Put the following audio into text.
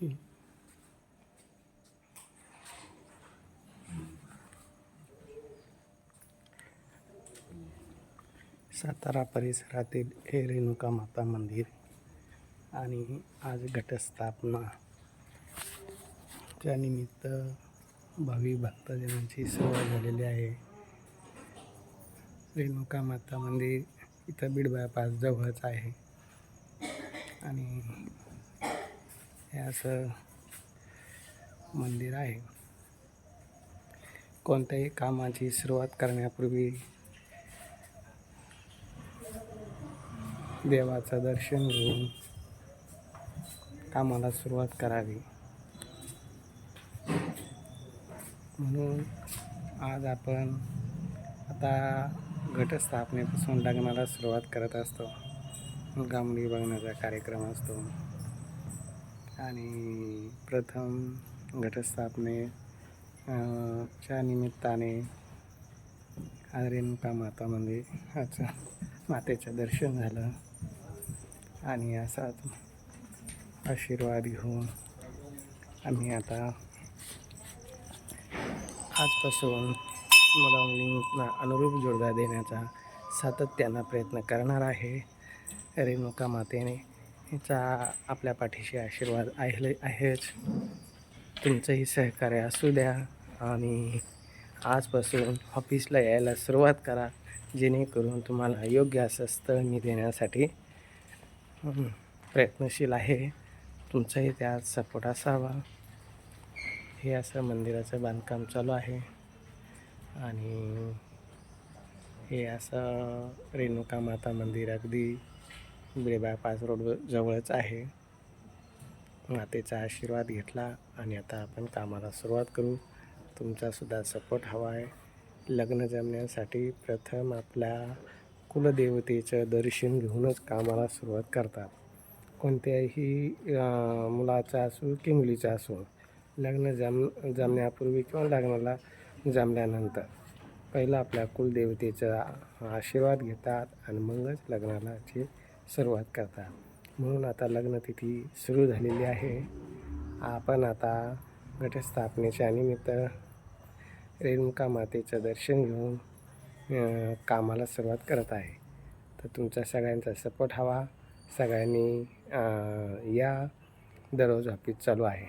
सातारा परिसरातील हे रेणुका माता मंदिर आणि आज घटस्थापना. च्या निमित्त भाविक भक्तजनांची सेवा झालेली आहे. रेणुका माता मंदिर इथं बीड बायपास जवळच आहे. आणि हे असं मंदिर आहे. कोणत्याही कामाची सुरुवात करण्यापूर्वी देवाचं दर्शन घेऊन कामाला सुरुवात करावी. म्हणून आज आपण आता घटस्थापनेपासून लग्नाला सुरुवात करत असतो. गामडी बघण्याचा कार्यक्रम असतो. आणि प्रथम घटस्थापने च्या निमित्ताने रेणुका माता मंदिराचं मातेचं दर्शन झालं. आणि असाच आशीर्वाद घेऊन आम्ही आता आजपासून मुला मुलींना अनुरूप जोडदा देण्याचा सातत्यानं प्रयत्न करणार आहे. रेणुका मातेने हिचा आपल्या पाठीशी आशीर्वाद आहे आहेच. तुमचंही सहकार्य असू द्या. आणि आजपासून ऑफिसला यायला सुरुवात करा जेणेकरून तुम्हाला योग्य असं स्थळ मी देण्यासाठी प्रयत्नशील आहे. तुमचाही त्यात सपोर्ट असावा. हे असं मंदिराचं बांधकाम चालू आहे. आणि हे असं रेणुका माता मंदिर अगदी बिळबा पाच रोड जवळच आहे. मातेचा आशीर्वाद घेतला आणि आता आपण कामाला सुरुवात करू. तुमचासुद्धा सपोर्ट हवा आहे. लग्न जमण्यासाठी प्रथम आपल्या कुलदेवतेचं दर्शन घेऊनच कामाला सुरुवात करतात. कोणत्याही मुलाचा असो की मुलीचा असो लग्न जम जमण्यापूर्वी किंवा लग्नाला जमल्यानंतर पहिलं आपल्या कुलदेवतेचा आशीर्वाद घेतात आणि मगच लग्नालाची सुरुवात करतात म्हणून आता लग्नतिथी सुरू झालेली आहे. आपण आता घटस्थापनेच्या निमित्त रेणुका मातेचं दर्शन घेऊन कामाला सुरुवात करत आहे. तर तुमचा सगळ्यांचा सपोर्ट हवा. सगळ्यांनी या दररोज ऑफिस चालू आहे.